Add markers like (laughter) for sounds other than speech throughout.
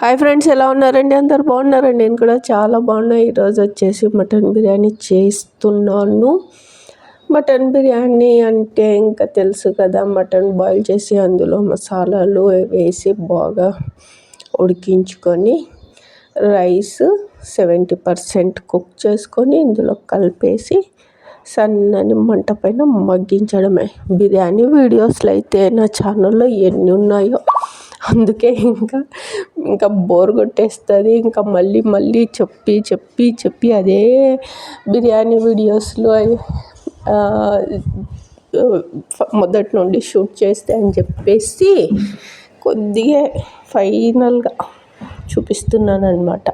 Hi friends ఎలా ఉన్నారండి? అందరు బాగున్నారండి? నేను కూడా చాలా బాగున్నా. ఈరోజు వచ్చేసి మటన్ బిర్యానీ చేస్తున్నాను. మటన్ బిర్యానీ అంటే ఇంకా తెలుసు కదా మటన్ బాయిల్ చేసి అందులో మసాలాలు వేసి బాగా ఉడికించుకొని రైస్ సెవెంటీ పర్సెంట్ కుక్ చేసుకొని ఇందులో కలిపేసి సన్నని మంట పైన మగ్గించడమే. బిర్యానీ వీడియోస్లో అయితే నా ఛానల్లో ఎన్ని ఉన్నాయో అందుకే ఇంకా ఇంకా బోర్ కొట్టేస్తుంది. ఇంకా మళ్ళీ మళ్ళీ చెప్పి చెప్పి చెప్పి అదే బిర్యానీ వీడియోస్లో మొదటి నుండి షూట్ చేస్తే అని చెప్పేసి కొద్దిగా ఫైనల్గా చూపిస్తున్నాను అనమాట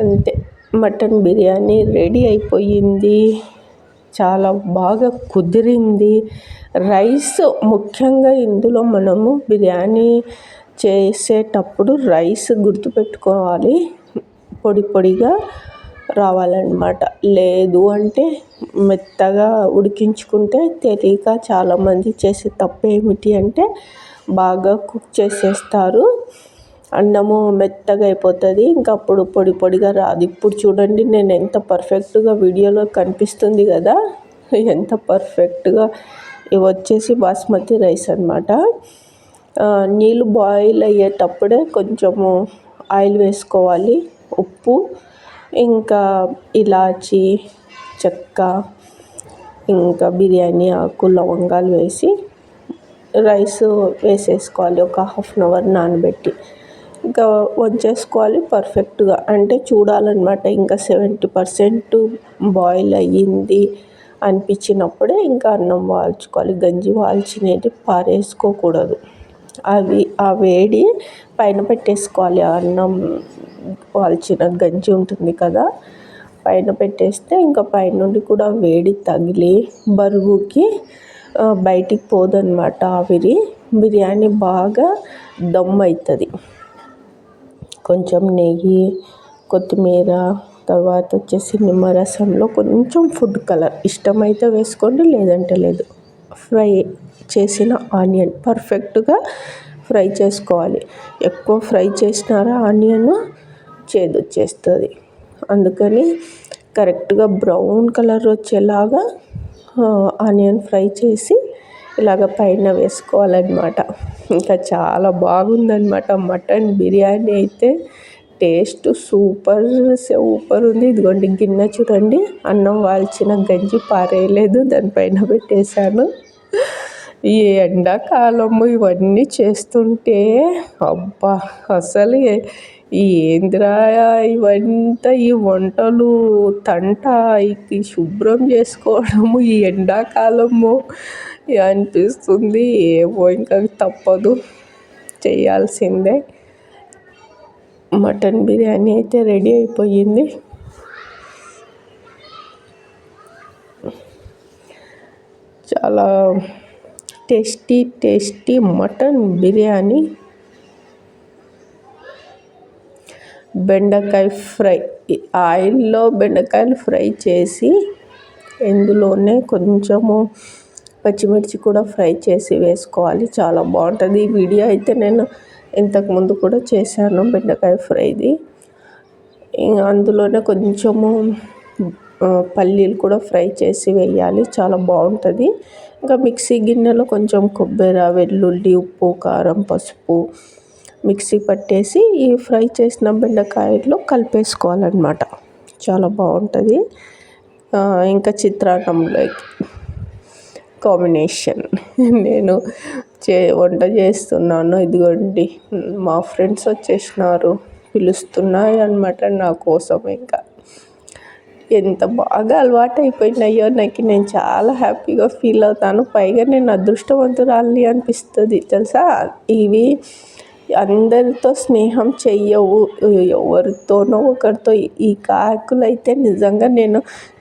అంతే. మటన్ బిర్యానీ రెడీ అయిపోయింది. చాలా బాగా కుదిరింది. రైస్ ముఖ్యంగా ఇందులో మనము బిర్యానీ చేసేటప్పుడు రైస్ గుర్తుపెట్టుకోవాలి. పొడి పొడిగా రావాలన్నమాట. లేదు అంటే మెత్తగా ఉడికించుకుంటే తెలియక చాలామంది చేసే తప్పు ఏమిటి అంటే బాగా కుక్ చేసేస్తారు. అన్నము మెత్తగా అయిపోతుంది. ఇంకా అప్పుడు పొడి పొడిగా రాదు. ఇప్పుడు చూడండి నేను ఎంత పర్ఫెక్ట్గా వీడియోలో కనిపిస్తుంది కదా. ఎంత పర్ఫెక్ట్గా ఇవి వచ్చేసి బాస్మతి రైస్ అనమాట నీళ్ళు బాయిల్ అయ్యేటప్పుడే కొంచెము ఆయిల్ వేసుకోవాలి ఉప్పు ఇంకా ఇలాచి చెక్క ఇంకా బిర్యానీ ఆకు లవంగాలు వేసి రైస్ వేసేసుకోవాలి ఒక హాఫ్ అన్ అవర్ నానబెట్టి. ఇంకా వంచేసుకోవాలి పర్ఫెక్ట్గా అంటే చూడాలన్నమాట ఇంకా సెవెంటీ పర్సెంట్ బాయిల్ అయ్యింది అనిపించినప్పుడే ఇంకా అన్నం వాల్చుకోవాలి. గంజి వాల్చినది పారేసుకోకూడదు. అవి ఆ వేడి పైన పెట్టేసుకోవాలి. అన్నం వాల్చిన గంజి ఉంటుంది కదా పైన పెట్టేస్తే ఇంకా పైనుండి కూడా వేడి తగిలి బరువుకి బయటికి పోదనమాట ఆవిరి బిర్యానీ బాగా దమ్ అవుతుంది కొంచెం నెయ్యి కొత్తిమీర తర్వాత వచ్చేసి నిమ్మరసంలో కొంచెం ఫుడ్ కలర్. ఇష్టమైతే వేసుకోండి లేదంటే లేదు. ఫ్రై చేసిన ఆనియన్ పర్ఫెక్ట్గా ఫ్రై చేసుకోవాలి. ఎక్కువ ఫ్రై చేసినారా ఆనియన్ చేదు వచ్చేస్తుంది అందుకని కరెక్ట్గా బ్రౌన్ కలర్ వచ్చేలాగా ఆనియన్ ఫ్రై చేసి ఇలాగ పైన వేసుకోవాలన్నమాట. ఇంకా చాలా బాగుందన్నమాట మటన్ బిర్యానీ అయితే. టేస్ట్ సూపర్ సూపర్ ఉంది. ఇదిగోండి గిన్నె చూడండి. అన్నం వాల్చిన గంజి పారేయలేదు దానిపైన పెట్టేశాను. ఈ ఎండాకాలము ఇవన్నీ చేస్తుంటే అబ్బా అసలు ఏంద్రా ఇవంతా ఈ వంటలు? తంట ఇది శుభ్రం చేసుకోవడము ఈ ఎండాకాలము అనిపిస్తుంది. ఏమో ఇంకా తప్పదు. చేయాల్సిందే. మటన్ బిర్యానీ అయితే రెడీ అయిపోయింది. చాలా టేస్టీ టేస్టీ మటన్ బిర్యానీ. బెండకాయ ఫ్రై ఆయిల్లో బెండకాయలు ఫ్రై చేసి ఇందులోనే కొంచెము పచ్చిమిర్చి కూడా ఫ్రై చేసి వేసుకోవాలి. చాలా బాగుంటుంది. ఈ వీడియో అయితే నేను ఇంతకుముందు కూడా చేశాను బెండకాయ ఫ్రైది. అందులోనే కొంచెము పల్లీలు కూడా ఫ్రై చేసి వేయాలి. చాలా బాగుంటుంది. ఇంకా మిక్సీ గిన్నెలో కొంచెం కొబ్బరి వెల్లుల్లి ఉప్పు కారం పసుపు మిక్సీ పట్టేసి ఈ ఫ్రై చేసిన బెండకాయల్లో కలిపేసుకోవాలన్నమాట. చాలా బాగుంటుంది. ఇంకా చిత్రాన్నంలోకి కాంబినేషన్. (laughs) నేను చే వంట చేస్తున్నాను. ఇదిగోండి మా ఫ్రెండ్స్ వచ్చేసినారు. పిలుస్తున్నాయి అనమాట నా కోసం ఇంకా. ఎంత బాగా అలవాటు అయిపోయినాయో నాకు. నేను చాలా హ్యాపీగా ఫీల్ అవుతాను. పైగా నేను అదృష్టవంతురాలి అనిపిస్తుంది. తెలుసా? ఇవి అందరితో స్నేహం చెయ్యవు. ఎవరితోనో ఒకరితో ఈ కాకులు అయితే నిజంగా నేను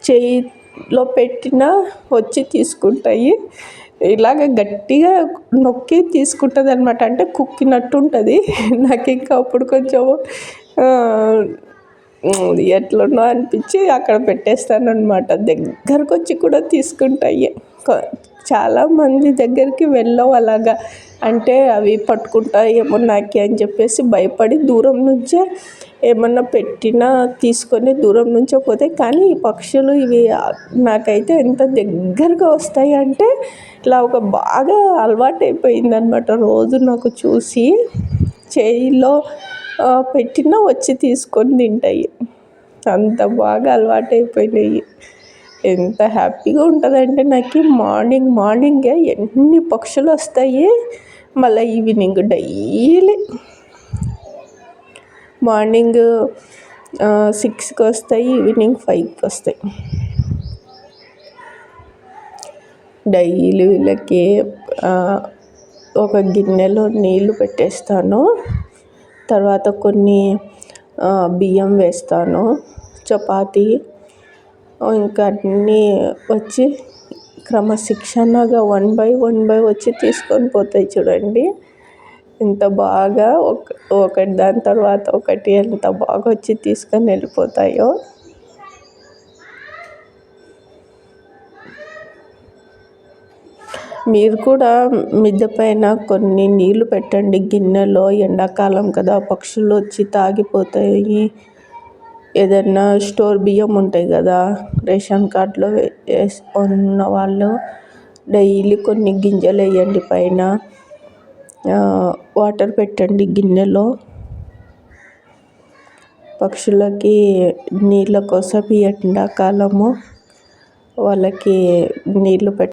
చేయిలో పెట్టినా వచ్చి తీసుకుంటాయి. ఇలాగ గట్టిగా నొక్కి తీసుకుంటుంది అనమాట అంటే కుక్కినట్టు ఉంటుంది (laughs) నాకు ఇంకా అప్పుడు కొంచెం ఎట్లున్నో అనిపించి అక్కడ పెట్టేస్తాను అనమాట దగ్గరకు వచ్చి కూడా తీసుకుంటాయి చాలామంది దగ్గరికి వెళ్ళవు అలాగా. అంటే అవి పట్టుకుంటాయేమో నాకి అని చెప్పేసి భయపడి దూరం నుంచే ఏమన్నా పెట్టినా తీసుకొని దూరం నుంచే పోతాయి కానీ ఈ పక్షులు ఇవి నాకైతే ఎంత దగ్గరగా వస్తాయి అంటే ఇలా ఒక బాగా అలవాటు అయిపోయింది అనమాట రోజు నాకు చూసి చేయిలో పెట్టినా వచ్చి తీసుకొని తింటాయి. అంత బాగా అలవాటు అయిపోయినాయి ఎంత హ్యాపీగా ఉంటుందంటే నాకు మార్నింగ్ మార్నింగే ఎన్ని పక్షులు వస్తాయి మళ్ళీ ఈవినింగ్ డైలీ. మార్నింగ్ సిక్స్కి వస్తాయి ఈవినింగ్ ఫైవ్కి వస్తాయి. డైలీ వీళ్ళకి ఒక గిన్నెలో నీళ్ళు పెట్టేస్తాను. తర్వాత కొన్ని బియ్యం వేస్తాను. చపాతీ ఇంకా అన్నీ వచ్చి క్రమశిక్షణగా వన్ బై వన్ బై వచ్చి తీసుకొని పోతాయి చూడండి. ఎంత బాగా ఒక ఒకటి దాని తర్వాత ఒకటి ఎంత బాగా వచ్చి తీసుకొని వెళ్ళిపోతాయో. మీరు కూడా మిద్దె పైన కొన్ని నీళ్ళు పెట్టండి. గిన్నెలో ఎండాకాలం కదా పక్షులు వచ్చి తాగిపోతాయి. ఏదైనా స్టోర్ బియ్యం ఉంటాయి కదా రేషన్ కార్డులో ఉన్న వాళ్ళు డైలీ కొన్ని గింజలు వేయండి పైన. వాటర్ పెట్టండి గిన్నెలో. పక్షులకి నీళ్ళ కోసం ఈ ఎండాకాలము వాళ్ళకి నీళ్ళు పెట్ట